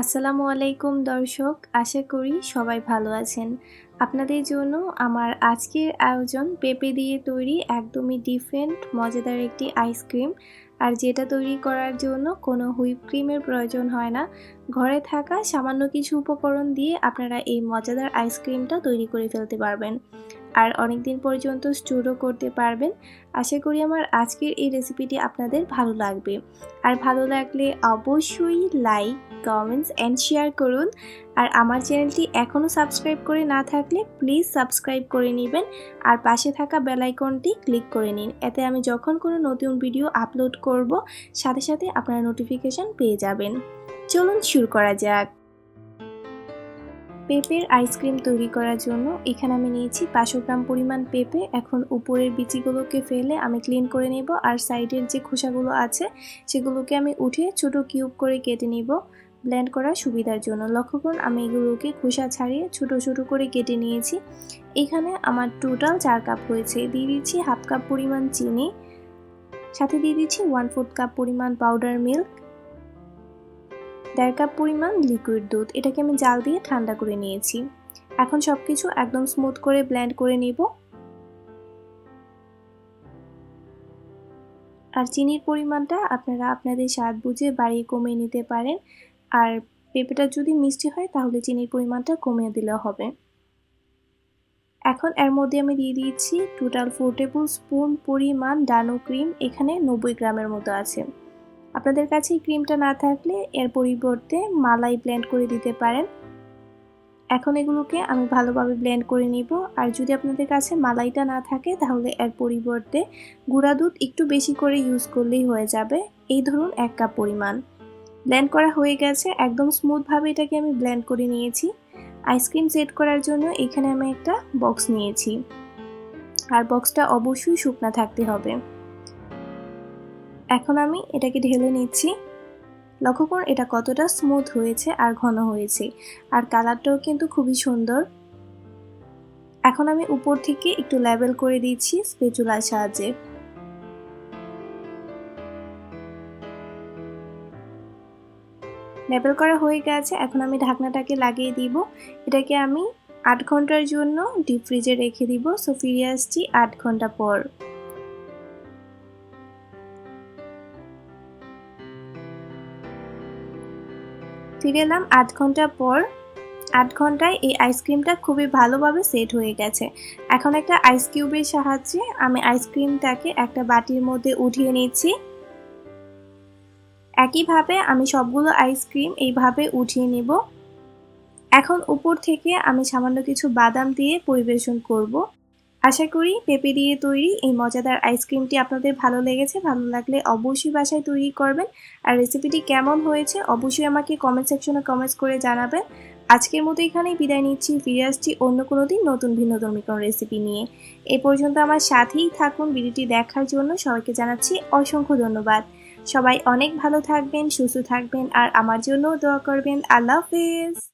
আসসালামু আলাইকুম দর্শক, আশা করি সবাই ভালো আছেন। আপনাদের জন্য আমার আজকের আয়োজন পেঁপে দিয়ে তৈরি একদমই ডিফারেন্ট মজাদার একটি আইসক্রিম আর যেটা তৈরি করার জন্য কোনো হুইপ ক্রিমের প্রয়োজন হয় না। ঘরে থাকা সামান্য কিছু উপকরণ দিয়ে আপনারা এই মজাদার আইসক্রিমটা তৈরি করে ফেলতে পারবেন। আর অনেক দিন পর্যন্ত স্টোরও করতে পারবেন। আশা করি আমার আজকের এই রেসিপিটি আপনাদের ভালো লাগবে। আর ভালো লাগলে অবশ্যই লাইক, কমেন্টস অ্যান্ড শেয়ার করুন। আর আমার চ্যানেলটি এখনও সাবস্ক্রাইব করে না থাকলে প্লিজ সাবস্ক্রাইব করে নেবেন। আর পাশে থাকা বেল আইকনটি ক্লিক করে নিন। এতে আমি যখন কোনো নতুন ভিডিও আপলোড করব, সাথে সাথে আপনারা নোটিফিকেশান পেয়ে যাবেন। চলুন শুরু করা যাক। পেঁপের আইসক্রিম তৈরি করার জন্য এখানে আমি নিয়েছি পাঁচশো গ্রাম পরিমাণ পেঁপে। এখন উপরের বিচিগুলোকে ফেলে আমি ক্লিন করে নেব আর সাইডের যে খোসাগুলো আছে সেগুলোকে আমি উঠিয়ে ছোট কিউব করে কেটে নিব। ব্লেন্ড করার সুবিধার জন্য। লক্ষ্য করুন আমি এগুলোকে খোসা ছাড়িয়ে ছোট ছোট করে কেটে নিয়েছি। এখানে আমার টোটাল চার কাপ হয়েছে। দিয়ে দিচ্ছি হাফ কাপ পরিমাণ চিনি। সাথে দিয়ে দিচ্ছি ওয়ান ফোর্থ কাপ পরিমাণ পাউডার মিল্ক দেড় কাপ পরিমাণ লিকুইড দুধ। এটাকে আমি জাল দিয়ে ঠান্ডা করে নিয়েছি। এখন সব কিছু একদম স্মুথ করে ব্লেন্ড করে নিব। আর চিনির পরিমাণটা আপনারা আপনাদের স্বাদ বুঝে বাড়িয়ে কমিয়ে নিতে পারেন। আর পেঁপেটা যদি মিষ্টি হয়, তাহলে চিনির পরিমাণটা কমিয়ে দিলে হবে। এখন এর মধ্যে আমি দিয়ে দিয়েছি টোটাল ফোর টেবিল স্পুন পরিমাণ ডানো ক্রিম। এখানে নব্বই গ্রামের মতো আছে। আপনাদের কাছে ক্রিমটা না থাকলে এর পরিবর্তে মালাই ব্লেন্ড করে দিতে পারেন। এখন এগুলোকে আমি ভালোভাবে ব্লেন্ড করে নিব। আর যদি আপনাদের কাছে মালাইটা না থাকে, তাহলে এর পরিবর্তে গুঁড়া দুধ একটু বেশি করে ইউজ করলেই হয়ে যাবে। এই ধরুন এক কাপ পরিমাণ। ব্লেন্ড করা হয়ে গেছে। একদম স্মুথভাবে এটাকে আমি ব্লেন্ড করে নিয়েছি। আইসক্রিম সেট করার জন্য এখানে আমি একটা বক্স নিয়েছি। আর বক্সটা অবশ্যই শুকনা থাকতে হবে। এখন আমি এটাকে ঢেলে নিচ্ছি। লক্ষ্য করুন, এটা কতটা স্মুথ হয়েছে আর ঘন হয়েছে। আর কালারটাও কিন্তু খুবই সুন্দর। এখন আমি উপর থেকে একটু লেবেল করে দিচ্ছি স্পেচুলার সাহায্যে। লেবেল করা হয়ে গেছে, এখন আমি ঢাকনাটাকে লাগিয়ে দিব। এটাকে আমি আট ঘণ্টার জন্য ডিপ ফ্রিজে রেখে দিব। সো ফিরে আসছি আট ঘণ্টা পর। ফিরে এলাম আট ঘণ্টা পর আট ঘন্টায় এই আইসক্রিমটা খুবই ভালোভাবে সেট হয়ে গেছে। এখন একটা আইস কিউবের সাহায্যে আমি আইসক্রিমটাকে একটা বাটির মধ্যে উঠিয়ে নিচ্ছি। একইভাবে আমি সবগুলো আইসক্রিম এইভাবে উঠিয়ে নেব। এখন উপর থেকে আমি সামান্য কিছু বাদাম দিয়ে পরিবেশন করব। আশা করি পেঁপে দিয়ে তৈরি এই মজাদার আইসক্রিমটি আপনাদের ভালো লেগেছে, ভালো লাগলে অবশ্যই বাসায় তৈরি করবেন। আর রেসিপিটি কেমন হয়েছে অবশ্যই আমাকে কমেন্ট সেকশনে কমেন্টস করে জানাবেন। আজকের মতো এখানেই বিদায় নিচ্ছি, ফিরে আসছি অন্য কোনো দিন নতুন ভিন্নধর্মী কোনো রেসিপি নিয়ে। এ পর্যন্ত আমার সাথেই থাকুন ভিডিওটি দেখার জন্য, সবাইকে জানাচ্ছি অসংখ্য ধন্যবাদ। সবাই অনেক ভালো থাকবেন, সুস্থ থাকবেন, আর আমার জন্যও দোয়া করবেন। আল্লাহ হাফেজ।